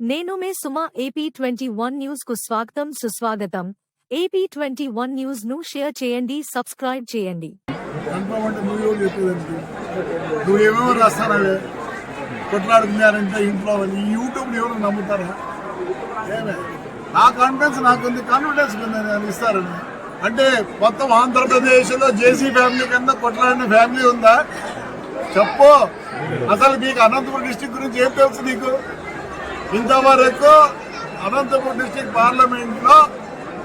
నేను మే సుమా AP twenty one న్యూస్కు స్వాగతం సుస్వాగతం. ఏపీ ట్వంటీ వన్ న్యూస్ను షేర్ చేయండి సబ్స్క్రైబ్ చేయండి. నువ్వు ఎవరు రాస్తానవే? కొట్లాడుతున్నారంటే ఇంట్లో ఎవరు నమ్ముతారా? ఏమే? నా కాన్ఫిడెన్స్ నాకుంది కాన్ఫిడెన్స్ నేను ఇస్తారని అంటే మొత్తం ఆంధ్రప్రదేశ్లో జేసీ ఫ్యామిలీ కింద కొట్లాడిన ఫ్యామిలీ ఉందా? చెప్పు. అసలు మీకు అనంతపురం డిస్టిక్ గురించి ఏం తెలుసు నీకు? ఇంతవరకు అనంతపురం డిస్టిక్ పార్లమెంట్లో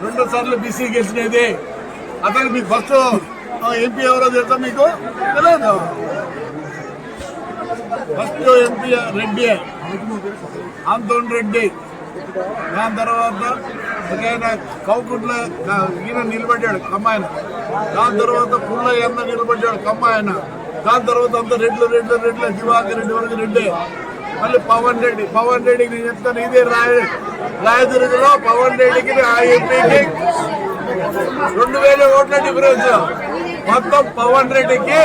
రెండు సార్లు బీసీ గెలిచినది. అతను మీకు ఫస్ట్ ఎంపీ ఎవరో తెలుసా మీకు? తెలియదు ఫస్ట్ ఎంపీ రెడ్డి. ఆంతోన్ రెడ్డి. దాని తర్వాత ఒక కౌకుట్ల ఈయన నిలబడ్డాడు కమ్మాయన. దాని తర్వాత పుల్ల ఎన్న నిలబడ్డాడు కమ్మాయన. దాని తర్వాత అంత రెడ్లు రెడ్లు రెడ్లు దివాకర్ రెడ్డి వరకు రెడ్డి. మళ్ళీ పవన్ రెడ్డి పవన్ రెడ్డికి నేను చెప్తాను ఇదే రాయ రాయదుర్గలో పవన్ రెడ్డికి ఆ ఎంపీకి రెండు వేల ఓట్ల డిఫరెన్స్. మొత్తం పవన్ రెడ్డికి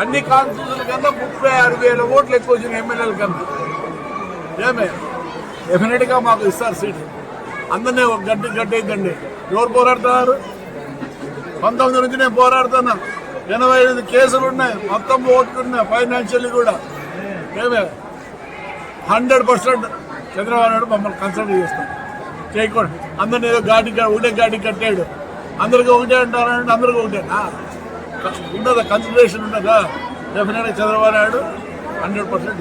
అన్ని కాన్స్టిట్యూషన్ కన్నా ముప్పై ఆరు వేల ఓట్లు ఎక్కువ వచ్చిన ఎమ్మెల్యేల కన్నా. ఏమే? డెఫినెట్గా మాకు ఇస్తారు సీట్. అందరినీ ఒక గడ్డి గడ్డ అయిద్దండి. ఎవరు పోరాడుతున్నారు? పంతొమ్మిది నుంచి నేను పోరాడుతున్నా. ఎనభై ఐదు కేసులు ఉన్నాయి. మొత్తం ఓట్లు ఉన్నాయి ఫైనాన్షియల్ కూడా. ఏమే హండ్రెడ్ పర్సెంట్ చంద్రబాబు నాయుడు మమ్మల్ని కన్సల్ట్ చేస్తాం. చేయకూడదు. అందరిని ఏదో గాడి ఒకటే గాడి కట్టాడు. అందరికీ ఒకటే అంటారంటే అందరికీ ఒకటేనా ఉండదా కన్సిడరేషన్ ఉండదా డెఫినెట్గా చంద్రబాబు నాయుడు హండ్రెడ్ పర్సెంట్